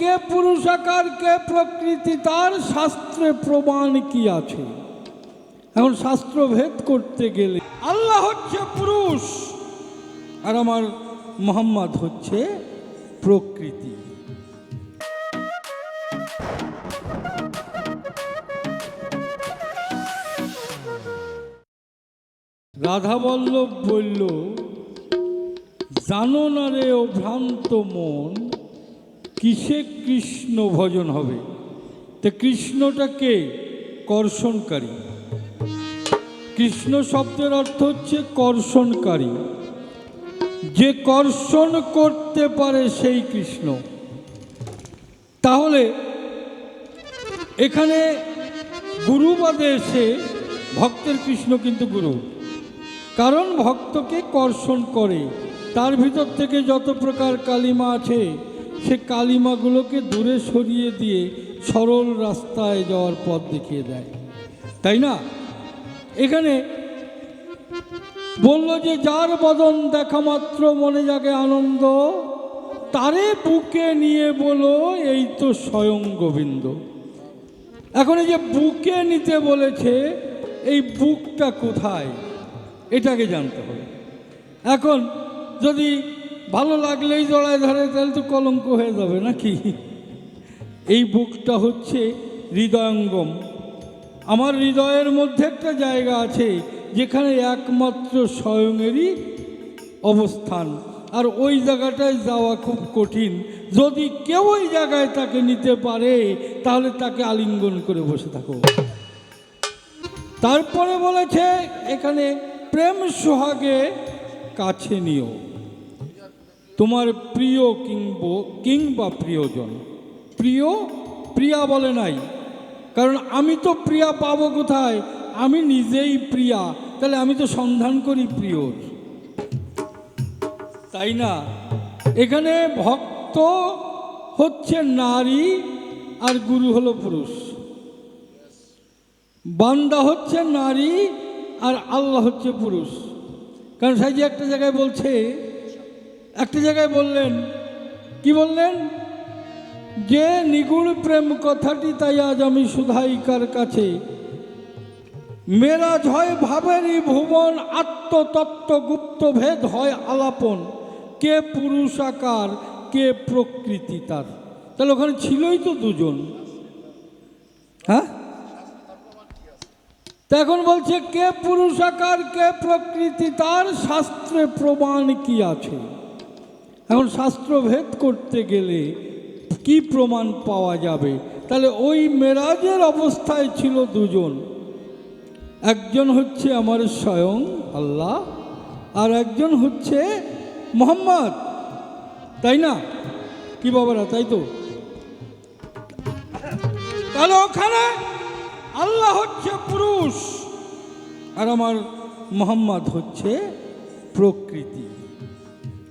কে পুরুষাকার কে প্রকৃতি, তার শাস্ত্রে প্রমাণ কি আছে? এখন শাস্ত্র ভেদ করতে গেলে আল্লাহ হচ্ছে পুরুষ, আর আমার মোহাম্মদ হচ্ছে প্রকৃতি। রাধা বল্লভ বলল, জানো না রে ও ভ্রান্ত মন কিসে কৃষ্ণ ভজন হবে? তো কৃষ্ণটা কে? কর্ষণকারী। কৃষ্ণ শব্দের অর্থ হচ্ছে কর্ষণকারী। যে কর্ষণ করতে পারে সেই কৃষ্ণ। তাহলে এখানে গুরুবাদে এসে ভক্তের কৃষ্ণ কিন্তু গুরু। কারণ ভক্তকে কর্ষণ করে। তার ভিতর থেকে যত প্রকার কালিমা আছে সে কালিমাগুলোকে দূরে সরিয়ে দিয়ে সরল রাস্তায় যাওয়ার পথ দেখিয়ে দেয়। তাই না? এখানে বলল যে, যার বদন দেখা মাত্র মনে জাগে আনন্দ, তারে বুকে নিয়ে বলো এই তো স্বয়ং গোবিন্দ। এখন এই যে বুকে নিতে বলেছে, এই বুকটা কোথায়? এটাকে জানতে হবে। এখন যদি ভালো লাগলেই জড়ায় ধরে, তাহলে তো কলঙ্ক হয়ে যাবে নাকি? এই বুকটা হচ্ছে হৃদয়ঙ্গম। আমার হৃদয়ের মধ্যে একটা জায়গা আছে, যেখানে একমাত্র স্বয়ংয়েরই অবস্থান। আর ওই জায়গাটায় যাওয়া খুব কঠিন। যদি কেউ ওই জায়গায় তাকে নিতে পারে, তাহলে তাকে আলিঙ্গন করে বসে থাকো। তারপরে বলেছে, এখানে প্রেম সোহাগে কাছে নিও। তোমার প্রিয় কিংব, কিংবা প্রিয়জন। প্রিয়, প্রিয়া বলে নাই। কারণ আমি তো প্রিয়া পাবো কোথায়? আমি নিজেই প্রিয়া। তাহলে আমি তো সন্ধান করি প্রিয়র। তাই না? এখানে ভক্ত হচ্ছে নারী আর গুরু হলো পুরুষ। বান্দা হচ্ছে নারী আর আল্লাহ হচ্ছে পুরুষ। কারণ সাইজি একটা জায়গায় বলছে একটা জায়গায় বললেন, কি বললেন? যে নিগুড় প্রেম কথাটি তাই আজ আমি সুধাইকার কাছে। মেরাজ হয় ভাবেরই ভুবন, আত্মতত্ত্ব গুপ্ত ভেদ হয় আলাপন। কে পুরুষ আকার, কে প্রকৃতি তার। তাহলে ওখানে ছিলই তো দুজন। হ্যাঁ? তা এখন বলছে, কে পুরুষ আকার, কে প্রকৃতি তার, শাস্ত্রে প্রমাণ কি আছে? এখন শাস্ত্রভেদ করতে গেলে কি প্রমাণ পাওয়া যাবে? তাহলে ওই মেরাজের অবস্থায় ছিল দুজন। একজন হচ্ছে আমার স্বয়ং আল্লাহ, আর একজন হচ্ছে মোহাম্মদ। তাই না? কি বাবারা, তাই তো? তাহলে ওখানে আল্লাহ হচ্ছে পুরুষ, আর আমার মোহাম্মদ হচ্ছে প্রকৃতি।